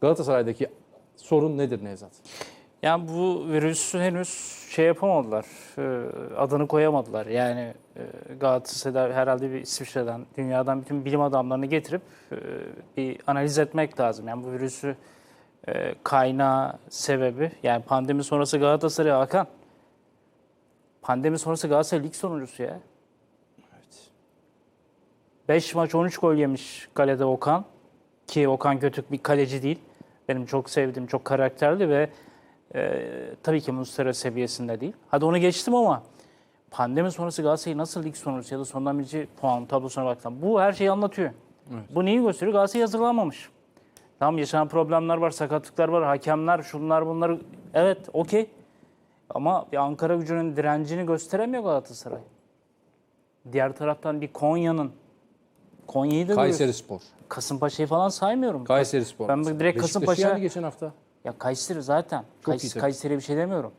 Galatasaray'daki sorun nedir Nevzat? Yani bu virüsü henüz şey yapamadılar, e, adını koyamadılar. Yani e, Galatasaray'da herhalde bir İsviçre'den, dünyadan bütün bilim adamlarını getirip e, bir analiz etmek lazım. Yani bu virüsü kaynağı, sebebi, yani pandemi sonrası Galatasaray Hakan. Pandemi sonrası Galatasaray lig sonuncusu ya. 5 maç 13 gol yemiş kalede Okan. Ki Okan kötü bir kaleci değil. Benim çok sevdiğim, çok karakterli ve e, tabii ki Muslera seviyesinde değil. Hadi onu geçtim ama pandemi sonrası Galatasaray nasıl lig sonuncusu ya da sondan birinci puan tablosuna baksam. Bu her şeyi anlatıyor. Bu neyi gösteriyor? Galatasaray hazırlanmamış. Tamam yaşanan problemler var, sakatlıklar var, hakemler, şunlar bunlar. Evet, okey. Ama bir Ankara gücünün direncini gösteremiyor Galatasaray. Diğer taraftan bir Konya'nın Konya'yı da Kayseri. Spor. Kasımpaşa'yı falan saymıyorum. Kayseri Spor. Ben direkt Beşiktaş'ı Kasımpaşa- yendi geçen hafta. Ya Kayseri zaten. Çok Kays- iyi. Kayseri'ye bir şey demiyorum.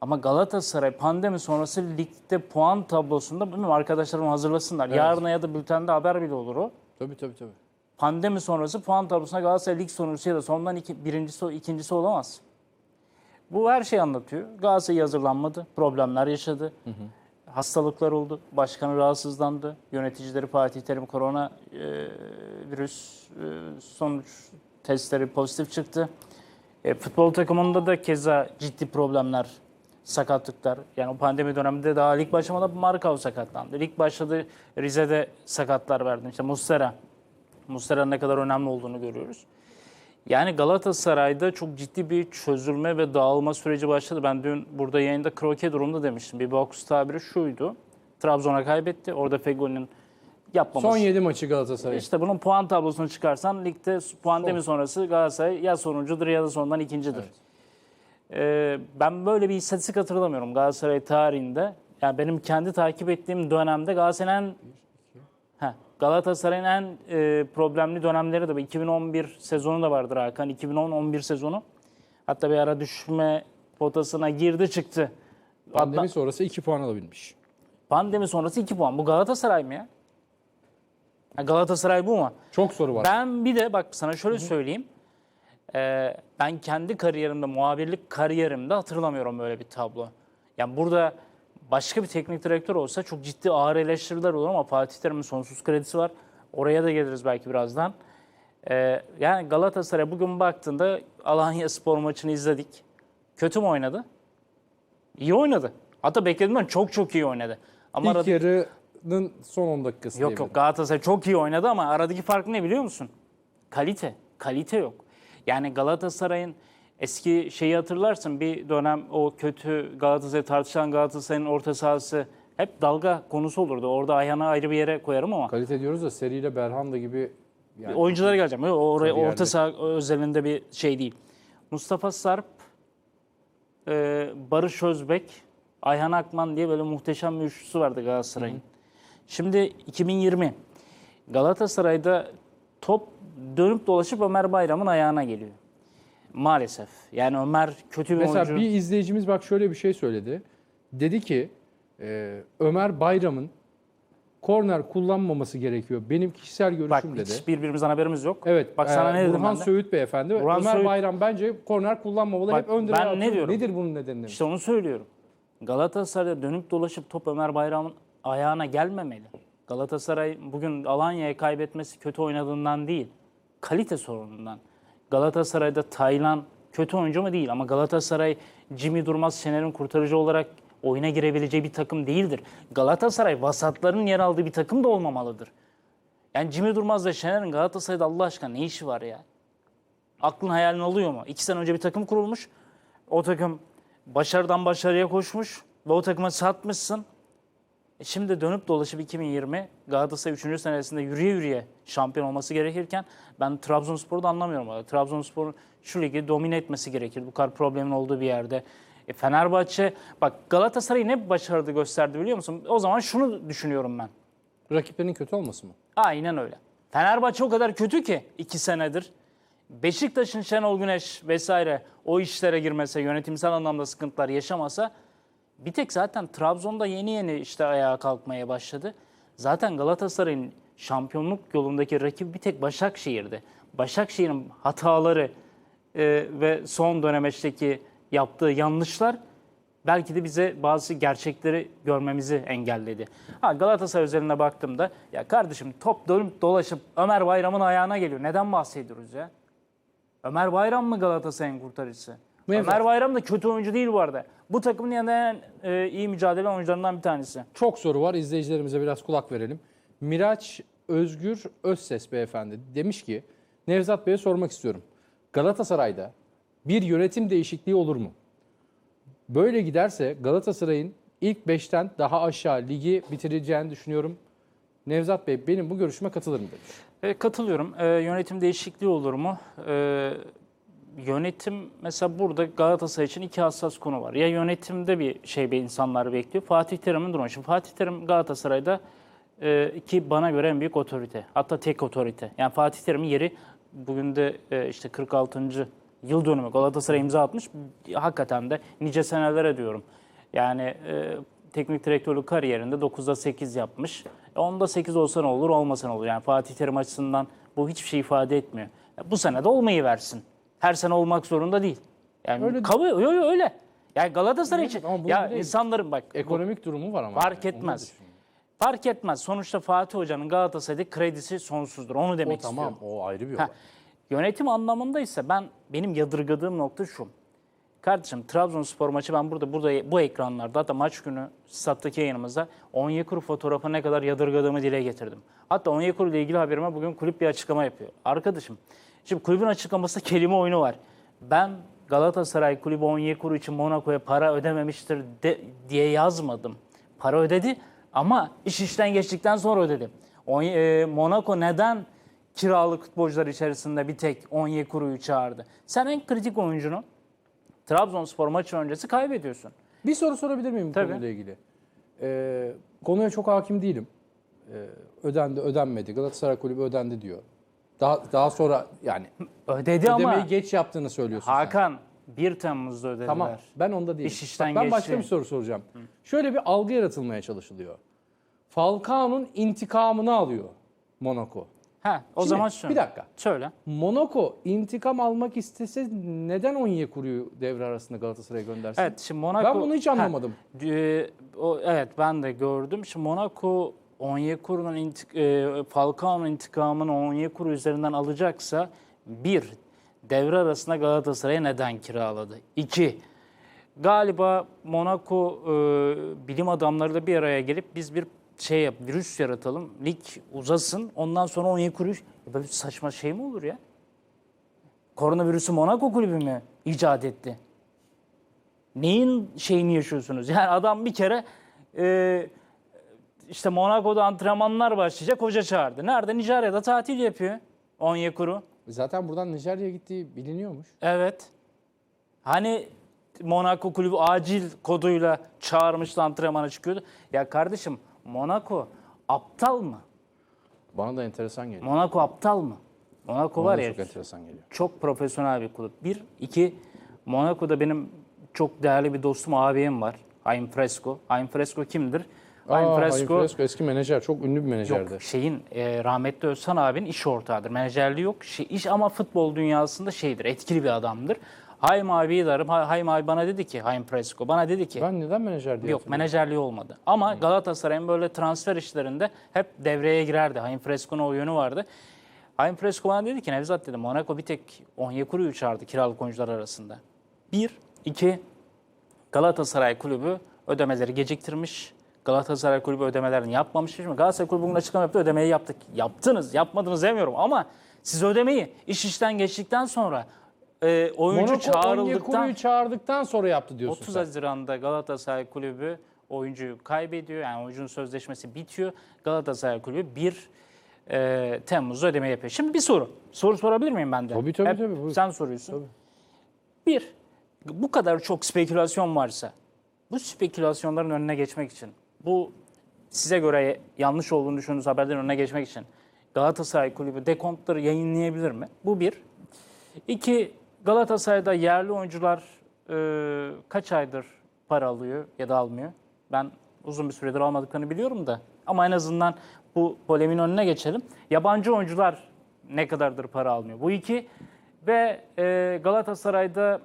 Ama Galatasaray pandemi sonrası ligde puan tablosunda bilmiyorum arkadaşlarım hazırlasınlar. Yarına ya da bültende haber bile olur o. Tabii tabii tabii. Pandemi sonrası puan tablosunda Galatasaray lig sonuncusu ya da sondan iki, birincisi, ikincisi olamaz. Bu her şeyi anlatıyor. Galatasaray hazırlanmadı. Problemler yaşadı. Hastalıklar oldu. Başkanı rahatsızlandı. Yöneticileri Fatih Terim korona e, virüs e, sonuç testleri pozitif çıktı. E, futbol takımında da keza ciddi problemler, sakatlıklar. Yani o pandemi döneminde daha lig başlamadan Markov sakatlandı. Lig başladı Rize'de sakatlar verdim. İşte Muslera. Muslera'nın ne kadar önemli olduğunu görüyoruz. Yani Galatasaray'da çok ciddi bir çözülme ve dağılma süreci başladı. Ben dün burada yayında kroke durumda demiştim. Bir box tabiri şuydu. Trabzon'a kaybetti. Orada Fegoli'nin yapmaması. Son 7 maçı Galatasaray. İşte bunun puan tablosunu çıkarsan ligde pandemi sonrası Galatasaray ya sonuncudur ya da sondan ikincidir. Ee, ben böyle bir istatistik hatırlamıyorum Galatasaray tarihinde. Yani benim kendi takip ettiğim dönemde Galatasaray'ın Galatasaray'ın en e, problemli dönemleri de bu. 2011 sezonu da vardır Hakan. 2010-11 sezonu. Hatta bir ara düşme potasına girdi çıktı. Pandemi Hatta- sonrası 2 puan alabilmiş. pandemi sonrası 2 puan. Bu Galatasaray mı ya? Galatasaray bu mu? Çok soru var. Ben bir de bak sana şöyle söyleyeyim. Ee, ben kendi kariyerimde, muhabirlik kariyerimde hatırlamıyorum böyle bir tablo. Yani burada başka bir teknik direktör olsa çok ciddi ağır eleştiriler olur ama Fatih Terim'in sonsuz kredisi var. Oraya da geliriz belki birazdan. Ee, yani Galatasaray bugün baktığında Alanya Spor maçını izledik. Kötü mü oynadı? İyi oynadı. Hatta beklediğimden çok çok iyi oynadı. Ama İlk aradı- yarının son 10 dakikası Yok yok Galatasaray çok iyi oynadı ama aradaki fark ne biliyor musun? Kalite. Kalite yok. Yani Galatasaray'ın eski şeyi hatırlarsın bir dönem o kötü Galatasaray tartışılan Galatasaray'ın orta sahası hep dalga konusu olurdu. Orada Ayhan'ı ayrı bir yere koyarım ama Kalite diyoruz da seriyle Berhanda gibi yani oyunculara geleceğim. Yok, Oraya, orta saha özelinde bir şey değil. Mustafa Sarp, e, Barış Özbek, Ayhan Akman diye böyle muhteşem bir üçlüsü vardı Galatasaray'ın. Şimdi 2020 Galatasaray'da top dönüp dolaşıp Ömer Bayram'ın ayağına geliyor. Maalesef. Yani Ömer kötü bir Mesela oyuncu. bir izleyicimiz bak şöyle bir şey söyledi. Dedi ki e, Ömer Bayram'ın korner kullanmaması gerekiyor. Benim kişisel Bak görüşüm dedi. hiç birbirimizden haberimiz yok. Evet. Bak sana e, ne dedim Burhan ben de? Söğüt beyefendi. Burhan Ömer Söğüt- Bayram bence korner kullanmamalı. Bak, Hep ön ben ne diyorum? Nedir bunun nedeni? İşte onu söylüyorum. Galatasaray'da dönüp dolaşıp top Ömer Bayram'ın ayağına gelmemeli. Galatasaray bugün Alanya'ya kaybetmesi kötü oynadığından değil, kalite sorunundan. Galatasaray'da Taylan kötü oyuncu mu değil ama Galatasaray Jimmy Durmaz Şener'in kurtarıcı olarak oyuna girebileceği bir takım değildir. Galatasaray vasatların yer aldığı bir takım da olmamalıdır. Yani Jimmy Durmaz ve Şener'in Galatasaray'da Allah aşkına ne işi var ya? Aklın hayalin alıyor mu? İki sene önce bir takım kurulmuş. O takım başarıdan başarıya koşmuş ve o takıma satmışsın. E şimdi dönüp dolaşıp 2020 Galatasaray 3. senesinde yürüye yürüye şampiyon olması gerekirken ben Trabzonspor'u da anlamıyorum. Trabzonspor'un şu ligi domine etmesi gerekir bu kadar problemin olduğu bir yerde. E Fenerbahçe, bak Galatasaray ne başarılı gösterdi biliyor musun? O zaman şunu düşünüyorum ben. Rakiplerin kötü olması mı? Aynen öyle. Fenerbahçe o kadar kötü ki iki senedir. Beşiktaş'ın Şenol Güneş vesaire o işlere girmese, yönetimsel anlamda sıkıntılar yaşamasa bir tek zaten Trabzon'da yeni yeni işte ayağa kalkmaya başladı. Zaten Galatasaray'ın şampiyonluk yolundaki rakibi bir tek Başakşehir'di. Başakşehir'in hataları e, ve son dönemeçteki yaptığı yanlışlar belki de bize bazı gerçekleri görmemizi engelledi. Ha Galatasaray özeline baktığımda ya kardeşim top dönüp dolaşıp Ömer Bayram'ın ayağına geliyor. Neden bahsediyoruz ya? Ömer Bayram mı Galatasaray'ın kurtarıcısı? Ömer Bayram da kötü oyuncu değil bu arada. Bu takımın yanında en e, iyi mücadele oyuncularından bir tanesi. Çok soru var. İzleyicilerimize biraz kulak verelim. Miraç Özgür Özses beyefendi demiş ki Nevzat Bey'e sormak istiyorum. Galatasaray'da bir yönetim değişikliği olur mu? Böyle giderse Galatasaray'ın ilk 5'ten daha aşağı ligi bitireceğini düşünüyorum. Nevzat Bey benim bu görüşüme katılır mı demiş. E, katılıyorum. E, yönetim değişikliği olur mu? E, yönetim mesela burada Galatasaray için iki hassas konu var. Ya yönetimde bir şey bir insanlar bekliyor. Fatih Terim'in durumu. Şimdi Fatih Terim Galatasaray'da e, ki bana göre en büyük otorite. Hatta tek otorite. Yani Fatih Terim'in yeri bugün de e, işte 46. yıl dönümü Galatasaray imza atmış. Hakikaten de nice senelere diyorum. Yani e, teknik direktörlük kariyerinde 9'da 8 yapmış. E, 10'da 8 olsa ne olur, olmasa ne olur. Yani Fatih Terim açısından bu hiçbir şey ifade etmiyor. E, bu sene de olmayı versin. Her sene olmak zorunda değil. Yani Öyle- kabul, yo, yo, öyle. Yani Galatasaray Evet, için ya değil. insanların bak Ekonomik durumu var ama. fark yani, etmez. Fark etmez. Sonuçta Fatih Hoca'nın Galatasaray'da kredisi sonsuzdur. Onu demek O tamam istiyorum. o ayrı bir Ha, olay. Yönetim anlamında ise ben benim yadırgadığım nokta şu. Kardeşim Trabzonspor maçı ben burada burada bu ekranlarda hatta maç günü stat'taki yayınımızda Onyekuru fotoğrafı ne kadar yadırgadığımı dile getirdim. Hatta Onyekuru ile ilgili haberime bugün kulüp bir açıklama yapıyor. Arkadaşım şimdi kulübün açıklamasında kelime oyunu var. Ben Galatasaray kulübü Onyekuru için Monaco'ya para ödememiştir de- diye yazmadım. Para ödedi ama iş işten geçtikten sonra ödedi. Onye- e, Monaco neden kiralık futbolcular içerisinde bir tek Onyekuru'yu çağırdı? Sen en kritik oyuncunu Trabzonspor maçı öncesi kaybediyorsun. Bir soru sorabilir miyim bu Tabii. konuyla ilgili? Ee, konuya çok hakim değilim. Ee, ödendi, ödenmedi. Galatasaray Kulübü ödendi diyor. Daha daha sonra yani Ödedi ama ödemeyi geç yaptığını söylüyorsun sen. Hakan 1 Temmuz'da ödediler. Tamam. Ben onda değilim. İş işten Bak, ben başka geçti. bir soru soracağım. Şöyle bir algı yaratılmaya çalışılıyor. Falcao'nun intikamını alıyor Monaco. Ha, o Şimdi, zaman söyle. bir dakika. Söyle. Monaco intikam almak istese neden Onyekuru'yu devre arasında Galatasaray'a göndersin? Evet şimdi Monaco... Ben bunu hiç Ha, anlamadım. e, o, evet ben de gördüm. Şimdi Monaco Onyekuru'nun intik, e, Falcao'nun intikamını Onyekuru üzerinden alacaksa bir, devre arasında Galatasaray'a neden kiraladı? İki, galiba Monaco e, bilim adamları da bir araya gelip biz bir şey yap, virüs yaratalım, lig uzasın, ondan sonra Onyekuru... Ya Böyle bir saçma şey mi olur ya? Koronavirüsü Monaco kulübü mü icat etti? neyin şeyini yaşıyorsunuz? Yani adam bir kere e, işte Monaco'da antrenmanlar başlayacak hoca çağırdı. Nerede? Nijerya'da tatil yapıyor. Onyekuru. Zaten buradan Nijerya'ya gittiği biliniyormuş. Evet. Hani Monaco kulübü acil koduyla çağırmıştı antrenmana çıkıyordu. Ya kardeşim Monaco aptal mı? Bana da enteresan geliyor. Monaco aptal mı? Monaco Bana var ya çok enteresan geliyor. çok profesyonel bir kulüp. Bir, iki, Monaco'da benim çok değerli bir dostum abim var. Haim Fresco. Haim Fresco kimdir? Haim Fresco, Haim Fresco eski menajer. Çok ünlü bir menajerdi. yok şeyin e, rahmetli Özhan abinin iş ortağıdır. Menajerliği yok. Şey, iş ama futbol dünyasında şeydir. Etkili bir adamdır. Haim abiyi de ararım. Ha- Haim abi bana dedi ki, Haim Fresco bana dedi ki Ben neden menajer diye Yok menajerliği olmadı. Ama Galatasaray'ın böyle transfer işlerinde hep devreye girerdi. Haim Fresco'nun o yönü vardı. Haim Fresco bana dedi ki Nevzat dedi Monaco bir tek Onyekuru'yu çağırdı kiralık oyuncular arasında. Bir, iki Galatasaray kulübü ödemeleri geciktirmiş. Galatasaray kulübü ödemelerini yapmamış. Şimdi Galatasaray kulübü bugün açıklama yaptı ödemeyi yaptık. Yaptınız yapmadınız demiyorum ama siz ödemeyi iş işten geçtikten sonra e, oyuncu Monaco çağrıldıktan... Çağırdıktan sonra yaptı diyorsun 30 sen. Haziran'da Galatasaray Kulübü oyuncuyu kaybediyor. Yani oyuncunun sözleşmesi bitiyor. Galatasaray Kulübü 1 e, Temmuz'da ödeme yapıyor. Şimdi bir soru. Soru sorabilir miyim ben de? Tabii, tabii, Hep tabii, buyur. Sen soruyorsun. Bir, bu kadar çok spekülasyon varsa bu spekülasyonların önüne geçmek için bu size göre yanlış olduğunu düşündüğünüz haberlerin önüne geçmek için Galatasaray Kulübü dekontları yayınlayabilir mi? Bu bir. İki, Galatasaray'da yerli oyuncular e, kaç aydır para alıyor ya da almıyor? Ben uzun bir süredir almadıklarını biliyorum da. Ama en azından bu polemin önüne geçelim. Yabancı oyuncular ne kadardır para almıyor. Bu iki ve e, Galatasaray'da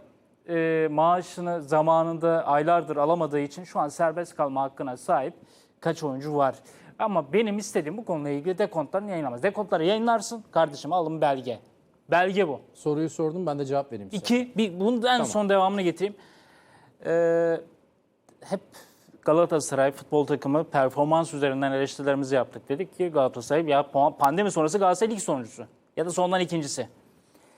e, maaşını zamanında aylardır alamadığı için şu an serbest kalma hakkına sahip kaç oyuncu var. Ama benim istediğim bu konuyla ilgili dekontlarını yayınlamaz. Dekontları yayınlarsın kardeşim alın belge. Belge bu. Soruyu sordum ben de cevap vereyim size. İki, bir, bunun en son devamını getireyim. Ee, hep Galatasaray futbol takımı performans üzerinden eleştirilerimizi yaptık. Dedik ki Galatasaray ya pandemi sonrası Galatasaray lig sonuncusu ya da sondan ikincisi.